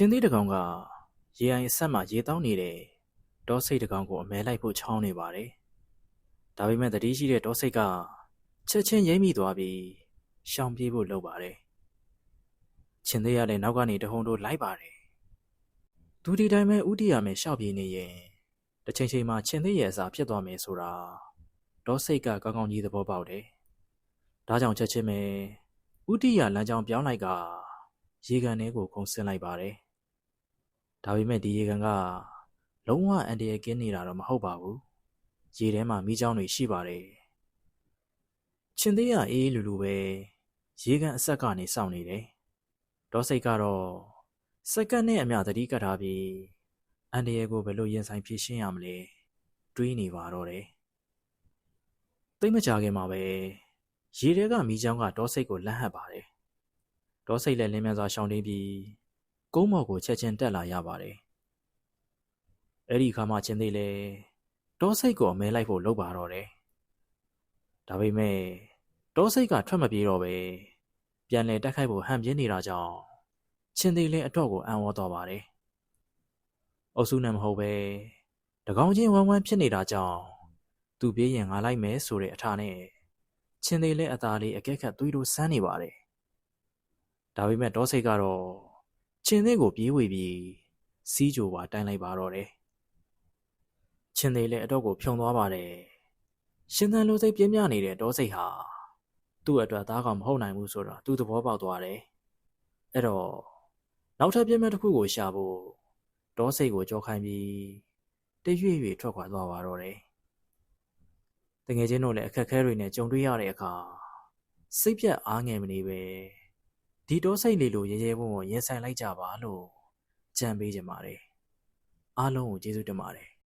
ချင်းသေးတကောင်ကရေအိုင်အဆက်မှာရေတောင်းနေတဲ့ဒေါစိတ်တကောင်ကိုအမဲလိုက်ဖို့ချောင်းနေပါတယ်။ဒါပေမဲ့တတိရှိတဲ့ဒေါစိတ်ကချက်ချင်းရိမ့်မိသွားပြီးရှောင်ပြေးဖို့လုပ်ပါတယ်။ချင်းသေးရတဲ့နောက်ကနေတဟုန်တို့လိုက်ပါတယ်။သူဒီတိုင်းပဲဥတီရမယ်ရှောက်ပြေးနေရင်တစ်ချိန်ချိန်မှာချင်းသေးရဲ့အစာဖြစ်သွားမယ်ဆိုတာဒေါစိတ်ကကောင်းကောင်းကြီးသဘောပေါက်တယ်။ဒါကြောင့်ချက်ချင်းပဲဥတီရလမ်းကြောင်းပြောင်းလိုက်ကရေကန်ထဲကိုခုန်ဆင်းလိုက်ပါတယ်။ ဒါပေမဲ့ဒီရေကန်ကလုံးဝအန်တရာယ်ကင်းနေတာတော့မဟုတ်ပါဘူး။ရေထဲမှာမိချောင်းတွေရှိပါတယ်။ချင်းသေးရအေးအေးလူလူပဲရေကန်အဆက်ကနေစောင့်နေတယ်။ဒေါစိတ်ကတော့စက္ကန့်နဲ့အမျှသတိကပ်ထားပြီးအန်တရာယ်ကိုဘယ်လိုရင်ဆိုင်ဖြေရှင်းရမလဲတွေးနေပါတော့တယ်။သိပ်မကြခင်မှာပဲရေထဲကမိချောင်းကဒေါစိတ်ကိုလန့်ဟပ်ပါတယ်။ဒေါစိတ်လည်းလင်းမြန်စွာရှောင်တိန်ပြီး ကုန်းမော်ကိုချက်ချင်းတက်လာရပါတယ်။အဲ့ဒီအခါမှချင်းသေးလေဒေါစိတ်ကိုအမဲလိုက်ဖို့လုပ်ပါတော့တယ်။ဒါပေမဲ့ဒေါစိတ်ကထွက်မပြေးတော့ပဲပြန်လဲတက်ခိုက်ဖို့ဟန်ပြင်းနေတာကြောင့်ချင်းသေးလည်းအတော့ကိုအံ့ဩသွားပါတယ်။အုပ်စုနဲ့မဟုတ်ပဲတကောင်ချင်းဝမ်းဝမ်းဖြစ်နေတာကြောင့်သူပြေးရင်ငါလိုက်မယ်ဆိုတဲ့အထာနဲ့ချင်းသေးလည်းအသာလေးအကက်ခတ်သွေးတို့ဆန်းနေပါတယ်။ဒါပေမဲ့ဒေါစိတ်ကတော့ ချင်းသေးကိုပြေးဝေပြီးစီးကြိုပါတိုင်လိုက်ပါတော့တယ်။ချင်းသေးလည်းအတော့ကိုဖြုံသွားပါတယ်။ရှင်သန်လိုစိတ်ပြင်းပြနေတဲ့ဒေါစိတ်ဟာသူ့အတွက်သားကောင်မဟုတ်နိုင်ဘူးဆိုတော့သူသဘောပေါက်သွားတယ်။အဲ့တော့နောက်ထပ်ပြင်းမဲ့တစ်ခုကိုရှာဖို့ဒေါစိတ်ကိုကြောခိုင်းပြီးတရွေ့ရွေ့ထွက်ခွာသွားပါတော့တယ်။တငယ်ချင်းတို့လည်းအခက်အခဲတွေနဲ့ကြုံတွေ့ရတဲ့အခါစိတ်ပြတ်အားငယ်မနေပဲ ဒီဒေါစိတ်လေးလိုရဲရဲဝံ့ဝံ့ရင်ဆိုင်လိုက်ကြပါလို့ကြံပေးကြပါတယ်။အားလုံးကိုကျေးဇူးတင်ပါတယ်